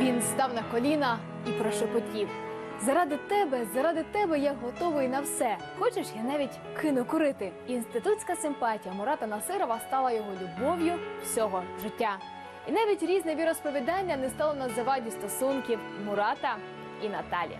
Він став на коліна і прошепотів. Заради тебе, заради тебе я готовий на все. Хочеш, я навіть кину курити. Інститутська симпатія Мурата Насирова стала його любов'ю всього життя. І навіть різне віросповідання не стало на заваді стосунків Мурата і Наталі.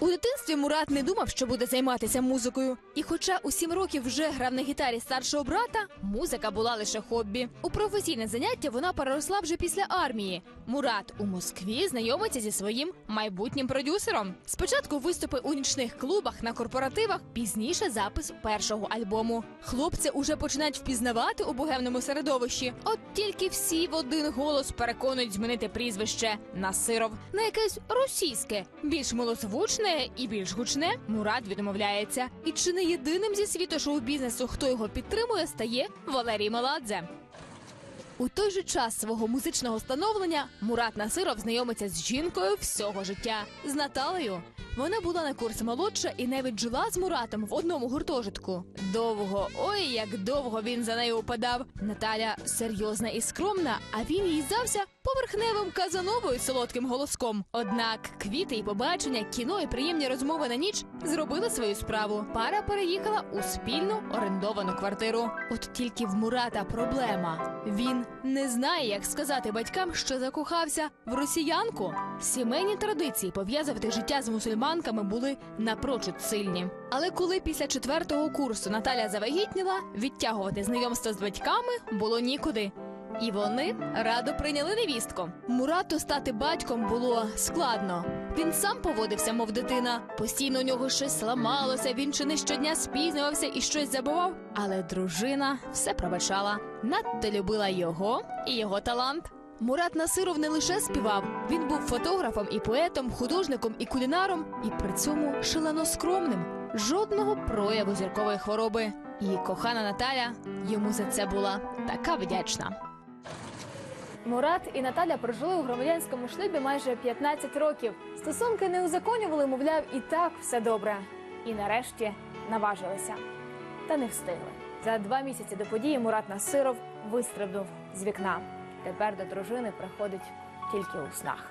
У дитинстві Мурат не думав, що буде займатися музикою. І хоча у сім років вже грав на гітарі старшого брата, музика була лише хобі. У професійне заняття вона переросла вже після армії. Мурат у Москві знайомиться зі своїм майбутнім продюсером. Спочатку виступи у нічних клубах на корпоративах, пізніше запис першого альбому. Хлопці уже починають впізнавати у богемному середовищі. От тільки всі в один голос переконують змінити прізвище Насиров на якесь російське, більш милозвучне і більш гучне. Мурат відмовляється. І чи не єдиним зі світу шоу-бізнесу, хто його підтримує, стає Валерій Маладзе. У той же час свого музичного становлення Мурат Насиров знайомиться з жінкою всього життя з Наталею. Вона була на курс молодша і навіть жила з Муратом в одному гуртожитку. Довго, ой, як довго він за нею упадав. Наталя серйозна і скромна, а він їй здався поверхневим казановою солодким голоском. Однак квіти і побачення, кіно і приємні розмови на ніч зробили свою справу. Пара переїхала у спільну орендовану квартиру. От тільки в Мурата проблема. Він не знає, як сказати батькам, що закохався в росіянку. Сімейні традиції пов'язувати життя з мусульманками були напрочуд сильні. Але коли після четвертого курсу Наталя завагітніла, відтягувати знайомство з батьками було нікуди. І вони радо прийняли невістку. Мурату стати батьком було складно. Він сам поводився, мов дитина. Постійно у нього щось ламалося, він чи не щодня спізнювався і щось забував. Але дружина все пробачала. Надто любила його і його талант. Мурат Насиров не лише співав, він був фотографом і поетом, художником і кулінаром, і при цьому шалено скромним. Жодного прояву зіркової хвороби. І кохана Наталя йому за це була така вдячна. Мурат і Наталя прожили у громадянському шлюбі майже 15 років. Стосунки не узаконювали, мовляв, і так все добре. І нарешті наважилися. Та не встигли. За два місяці до події Мурат Насиров вистрибнув з вікна. Тепер до дружини приходить тільки у снах.